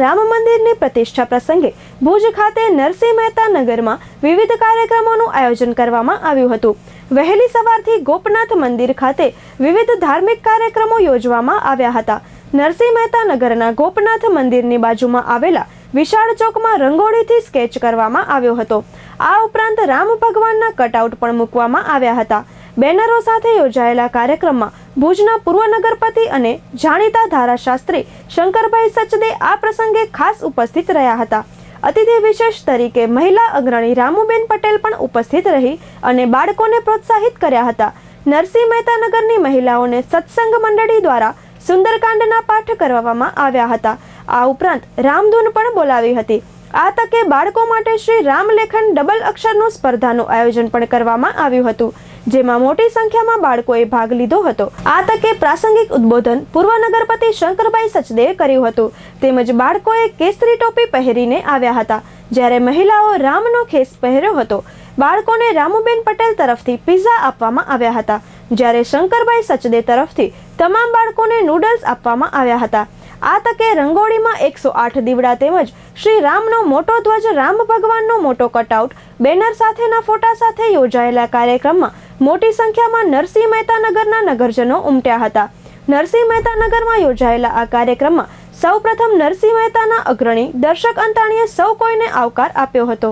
રામ મંદિરની પ્રતિષ્ઠા પ્રસંગે ભુજ ખાતે નરસિંહ મહેતા નગરમાં વિવિધ કાર્યક્રમોનું આયોજન કરવામાં આવ્યું હતું. વહેલી સવારથી ગોપનાથ મંદિર ખાતે વિવિધ ધાર્મિક કાર્યક્રમો યોજવામાં આવ્યા હતા. નરસિંહ મહેતા નગરના ગોપનાથ મંદિરની બાજુમાં આવેલા વિશાળ ચોકમાં રંગોળીથી સ્કેચ કરવામાં આવ્યો હતો. આ ઉપરાંત રામ ભગવાનના કટઆઉટ પણ મૂકવામાં આવ્યા હતા. બેનરો સાથે યોજાયેલા કાર્યક્રમમાં ભુજના પૂર્વ નગરપતિ અને જાણીતા ધારાશાસ્ત્રી શંકરભાઈ સચદે આ પ્રસંગે ખાસ ઉપસ્થિત રહ્યા હતા. અતિથિ વિશેષ તરીકે મહિલા અગ્રણી રામુબેન પટેલ પણ ઉપસ્થિત રહી અને બાળકોને પ્રોત્સાહિત કર્યા હતા. નરસિંહ મહેતા નગરની મહિલાઓને સત્સંગ મંડળી દ્વારા સુંદરકાંડના પાઠ કરવામાં આવ્યા હતા. આ ઉપરાંત રામધૂન પણ બોલાવી હતી. આ તકે બાળકો માટે શ્રી રામલેખન ડબલ અક્ષરનું સ્પર્ધાનું આયોજન પણ કરવામાં આવ્યું હતું, જેમાં મોટી સંખ્યામાં બાળકોએ ભાગ લીધો હતો. આ તકે પ્રાસંગિક ઉદ્બોધન પૂર્વ નગરપતિ શંકરભાઈ સચદેવે કર્યું હતું. તેમજ બાળકોએ કેસરી ટોપી પહેરીને આવ્યા હતા, જ્યારે મહિલાઓ રામનો ખેસ પહેર્યો હતો. બાળકોને રામુબેન પટેલ તરફથી પિઝા આપવામાં આવ્યા હતા, જ્યારે શંકરભાઈ સચદે તરફથી તમામ બાળકોને નૂડલ્સ આપવામાં આવ્યા હતા. આ તકે રંગોળીમાં એકસો આઠ દીવડા તેમજ શ્રી રામનો મોટો ધ્વજ રામ ભગવાનનો મોટો કટઆઉટ, બેનર સાથેના ફોટા સાથે યોજાયેલા કાર્યક્રમમાં મોટી સંખ્યામાં નરસિંહ મહેતા નગરના નગરજનો ઉમટ્યા હતા. નરસિંહ મહેતા નગરમાં યોજાયેલા આ કાર્યક્રમમાં સૌપ્રથમ નરસિંહ મહેતાના અગ્રણી દર્શક અંતાણીએ સૌ કોઈને આવકાર આપ્યો હતો.